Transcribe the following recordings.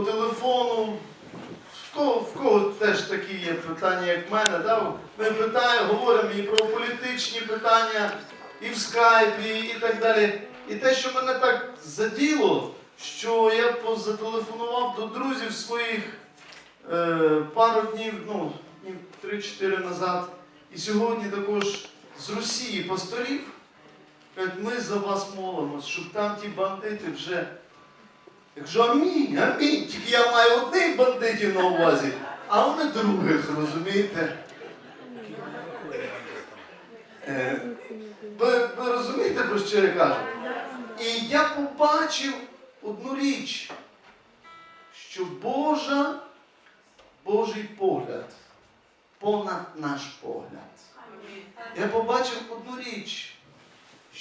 по телефону. В кого, в кого теж такі є питання, як в мене. Да? Ми питаємо, говоримо і про політичні питання, і в скайпі, і так далі. І те, що мене так заділо, що я позателефонував до друзів своїх е, пару днів, ну, днів 3-4 назад. І сьогодні також з Росії пасторів. Ми за вас молимось, щоб там ті бандити вже. Якщо амінь, амінь, тільки я маю одних бандитів на увазі, а вони других, розумієте? Е, Ви, ви розумієте, про що я кажу? І я побачив одну річ, що Божа, Божий погляд понад наш погляд. Я побачив одну річ,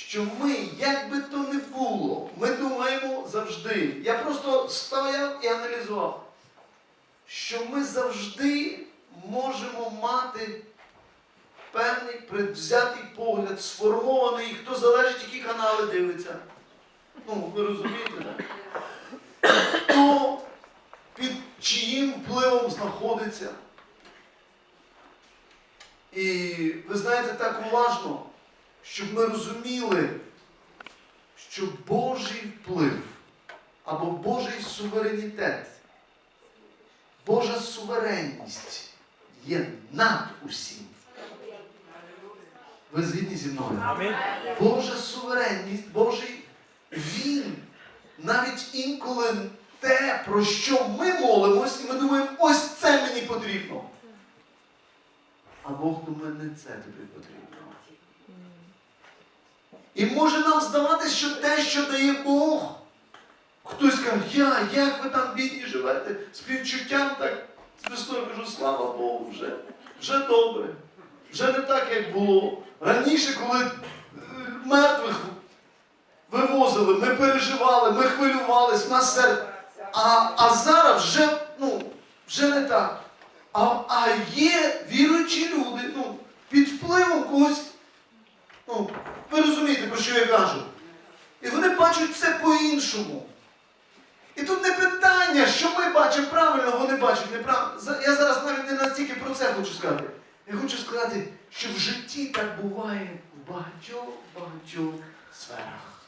що ми, як би то не було, ми думаємо завжди. Я просто стояв і аналізував, що ми завжди можемо мати певний предвзятий погляд, сформований, хто залежить, які канали дивиться. Ну, ви розумієте, так? Хто під чиїм впливом знаходиться. І ви знаєте, так уважно, щоб ми розуміли, що Божий вплив або Божий суверенітет, Божа суверенність є над усім. Ви згідні зі мною? Божа суверенність, Божий Він навіть інколи те, про що ми молимось, і ми думаємо, ось це мені потрібно. А Бог думає, не це тобі потрібно. І може нам здаватися, що те, що дає Бог, хтось каже, я, як ви там бідні живете, співчуттям так з весною кажу, слава Богу, вже, вже добре. Вже не так, як було. Раніше, коли е, мертвих вивозили, ми переживали, ми хвилювались, нас серце. А, а зараз вже, ну, вже не так. А, а є віруючі люди, ну, під впливом когось. Ну, ви розумієте, про що я кажу? І вони бачать це по-іншому. І тут не питання, що ми бачимо правильно, вони бачать неправильно. Я зараз навіть не настільки про це хочу сказати. Я хочу сказати, що в житті так буває в багатьох багатьох сферах.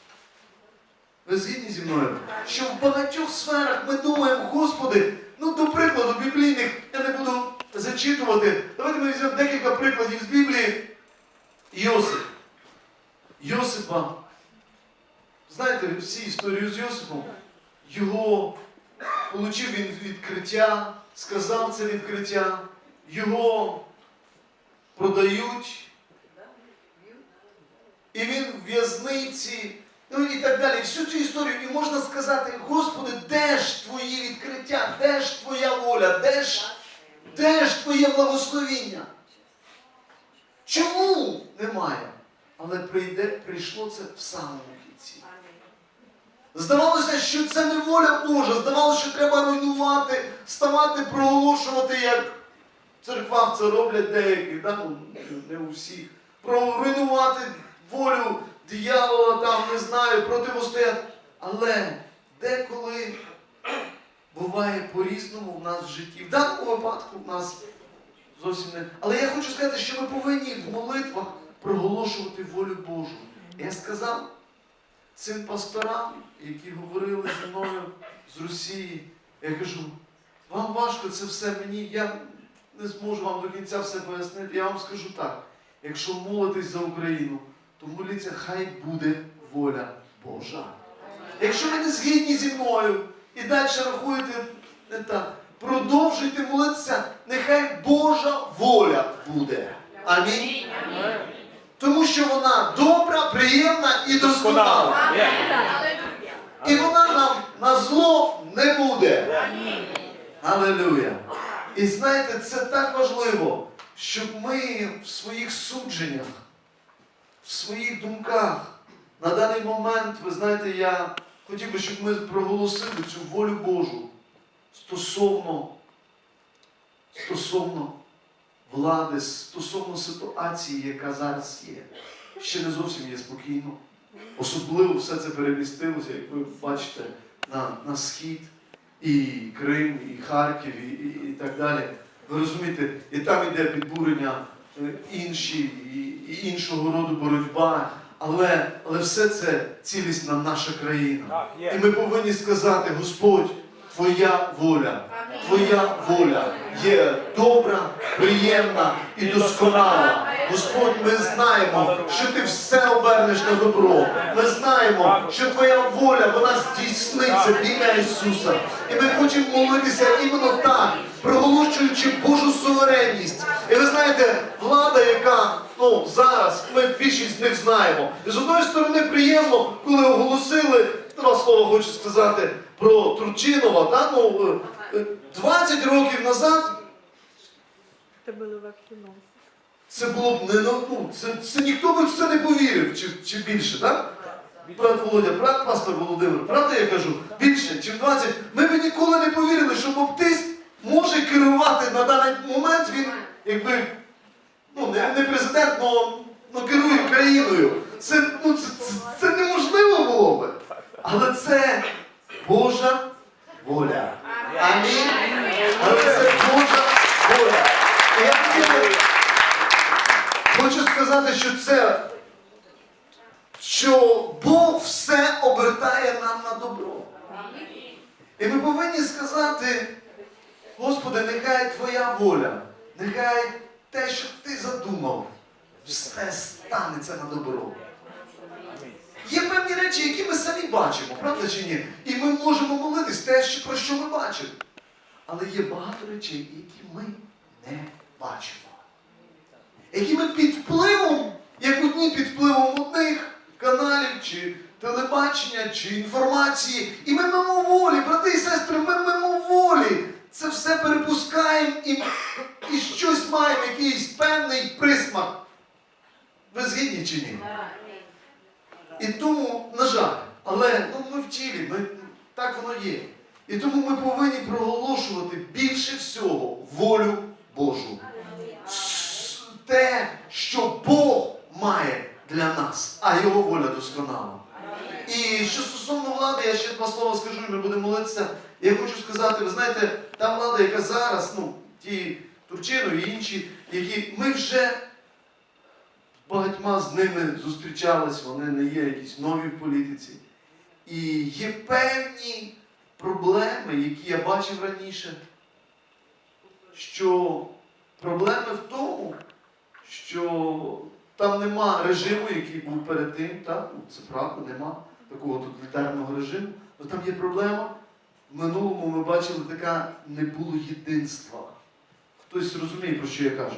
Ви згідні зі мною? Що в багатьох сферах ми думаємо, Господи, ну до прикладу, біблійних я не буду зачитувати. Давайте ми візьмемо декілька прикладів з Біблії. Йосип. Йосипа. Знаєте всі історію з Йосипом? Його получив він відкриття, сказав це відкриття, його продають. І він в в'язниці, ну і так далі. Всю цю історію. І можна сказати, Господи, де ж твої відкриття, де ж твоя воля, де ж, де ж твоє благословіння? Чому немає? Але прийде, прийшло це в самому кінці. Здавалося, що це не воля Божа. Здавалося, що треба руйнувати, ставати, проголошувати, як в церквах це роблять деякі, да? ну, не у всіх. Проруйнувати волю диявола, там, не знаю, противостояти. Але деколи буває по-різному в нас в житті. В даному випадку в нас зовсім не. Але я хочу сказати, що ми повинні в молитвах проголошувати волю Божу. Я сказав цим пасторам, які говорили зі мною з Росії, я кажу, вам важко це все мені, я не зможу вам до кінця все пояснити. Я вам скажу так: якщо молитесь за Україну, то моліться, хай буде воля Божа. Якщо ви не згідні зі мною і далі рахуєте не так, продовжуйте молитися, нехай Божа воля буде. Амінь. Тому що вона добра, приємна і досконала. І вона нам на зло не буде. Алелуя. І знаєте, це так важливо, щоб ми в своїх судженнях, в своїх думках, на даний момент, ви знаєте, я хотів би, щоб ми проголосили цю волю Божу стосовно, стосовно влади, стосовно ситуації, яка зараз є. Ще не зовсім є спокійно. Особливо все це перемістилося, як ви бачите, на, на схід. і Крим, і Харків, і, і, і так далі. Ви розумієте, і там йде підбурення е, інші, і, і іншого роду боротьба. Але, але все це цілісна наша країна. І ми повинні сказати, Господь, Твоя воля, Твоя воля є добра, приємна і досконала. Господь, ми знаємо, що Ти все обернеш на добро. Ми знаємо, що Твоя воля вона здійсниться в ім'я Ісуса. І ми хочемо молитися іменно так, проголошуючи Божу суверенність. І ви знаєте, влада, яка ну зараз ми більшість з них знаємо. І з одної сторони приємно, коли оголосили два слова хочу сказати про Турчинова. Та, ну, 20 років назад Это было в кино. це було б не ну, ну, це, це ніхто би в це не повірив, чи, чи більше, так? Брат Володя, брат пастор Володимир, правда я кажу, більше, ніж 20. Ми б ніколи не повірили, що баптист може керувати на даний момент він, якби, ну, не, не президент, але керує країною. Це, ну, це, це, це неможливо було би. Але це Божа воля. Амінь. Але це Божа воля. Я хочу сказати, що це, що Бог все обертає нам на добро. І ми повинні сказати, Господи, нехай Твоя воля, нехай те, що Ти задумав, все станеться на добро. Є певні речі, які ми самі бачимо, правда чи ні? І ми можемо молитись те, про що ми бачимо. Але є багато речей, які ми не бачимо. Які ми під впливом, як одні під впливом одних каналів, чи телебачення, чи інформації. І ми мимоволі, брати і сестри, ми мимоволі це все перепускаємо і, і щось маємо, якийсь певний присмак. Ви згідні чи ні? І тому, на жаль, але ну, ми в тілі, ми, так воно є. І тому ми повинні проголошувати більше всього волю Божу. Те, що Бог має для нас, а його воля досконала. І що стосовно влади, я ще два слова скажу, і ми будемо молитися. Я хочу сказати, ви знаєте, та влада, яка зараз, ну, ті Турчинов і інші, які ми вже багатьма з ними зустрічались, вони не є якісь нові в політиці. І є певні проблеми, які я бачив раніше, що проблеми в тому, що там нема режиму, який був перед тим, так? Ну, це правда, нема такого тоталітарного режиму. Але там є проблема. В минулому ми бачили така не було єдинства. Хтось розуміє, про що я кажу.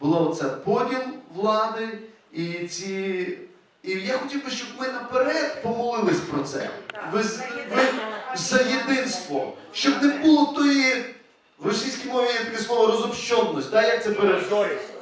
Було оце поділ влади і ці. І я хотів би, щоб ми наперед помолились про це. Ви, ви за єдинство, щоб не було тої в російській мові є таке слово розобщенність. Да? Як це пере...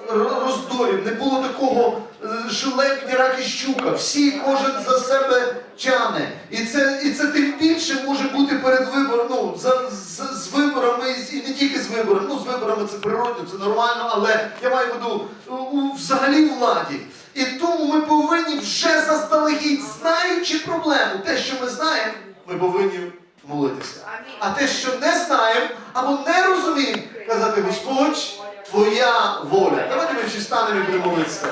Роздорів, не було такого е, жилетні рак і щука. Всі кожен за себе тяне. І це, і це тим більше може бути перед вибором, ну, за, з, з виборами, і не тільки з виборами, ну з виборами це природно, це нормально, але я маю в виду у взагалі владі. І тому ми повинні вже заздалегідь, знаючи проблему, те, що ми знаємо, ми повинні молитися. А те, що не знаємо або не розуміємо, казати Господь, Твоя воля. Давайте ми всі станемо і будемо молитися.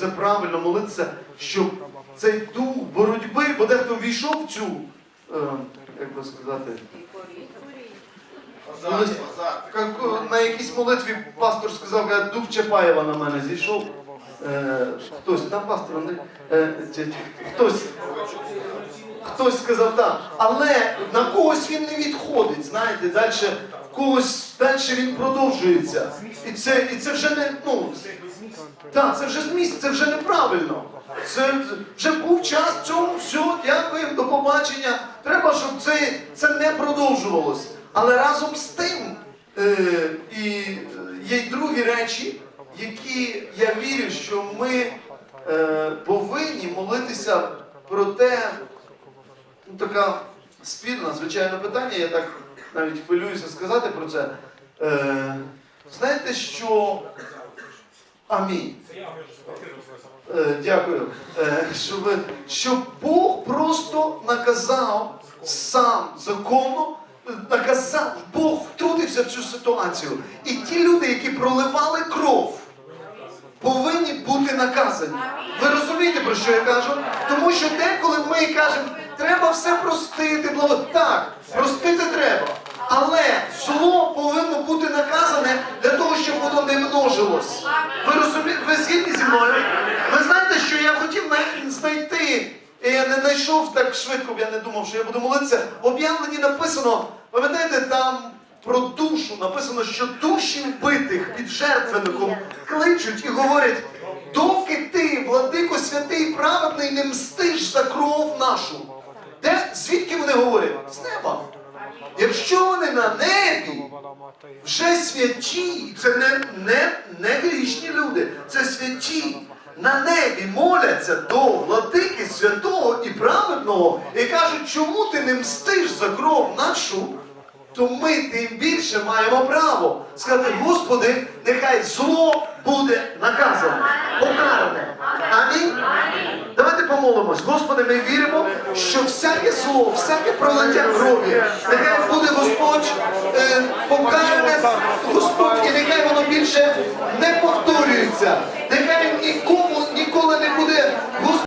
Це правильно молитися, щоб цей дух боротьби, бо дехто війшов в цю, е, як би сказати, колись, як, на якійсь молитві пастор сказав, каже, дух Чапаєва на мене зійшов. Е, хтось, там пастор, Андрій, е, хтось, хтось сказав так. Але на когось він не відходить, знаєте, далі когось далі він продовжується. І це, і це вже не, ну, так, це вже з місця, це вже неправильно. Це вже був час цьому, все, дякуємо, до побачення. Треба, щоб це, це не продовжувалося. Але разом з тим е, і е, є й другі речі, які я вірю, що ми е, повинні молитися про те, ну, така спільна, звичайно, питання, я так навіть хвилююся сказати про це. Е, знаєте, що Амінь. Е, Дякую. Е, Щоб, щоб Бог просто наказав сам законно, е, наказав, Бог втрутився в цю ситуацію. І ті люди, які проливали кров, повинні бути наказані. Ви розумієте, про що я кажу? Тому що деколи ми кажемо, треба все простити, благо. Так, простити треба. Але зло повинно бути наказане для того, щоб воно не множилось. Ви розумієте, ви згідні зі мною? Ви знаєте, що я хотів най- знайти, і я не знайшов так швидко, бо я не думав, що я буду молитися. В об'явленні написано, пам'ятаєте, там про душу написано, що душі вбитих під жертвенником кличуть і говорять, доки ти, владико святий праведний, не мстиш за кров нашу. Звідки вони говорять? З неба. Якщо вони на небі, вже святі, це не, не, не грішні люди, це святі. На небі моляться до владики святого і праведного і кажуть, чому ти не мстиш за кров нашу, то ми тим більше маємо право сказати, Господи, нехай зло буде наказане, покаране. Амінь. Помолимось. Господи, ми віримо, що всяке слово, всяке пролиття крові, нехай буде Господь е, покаране, Господь, і нехай воно більше не повторюється. Нехай ніколи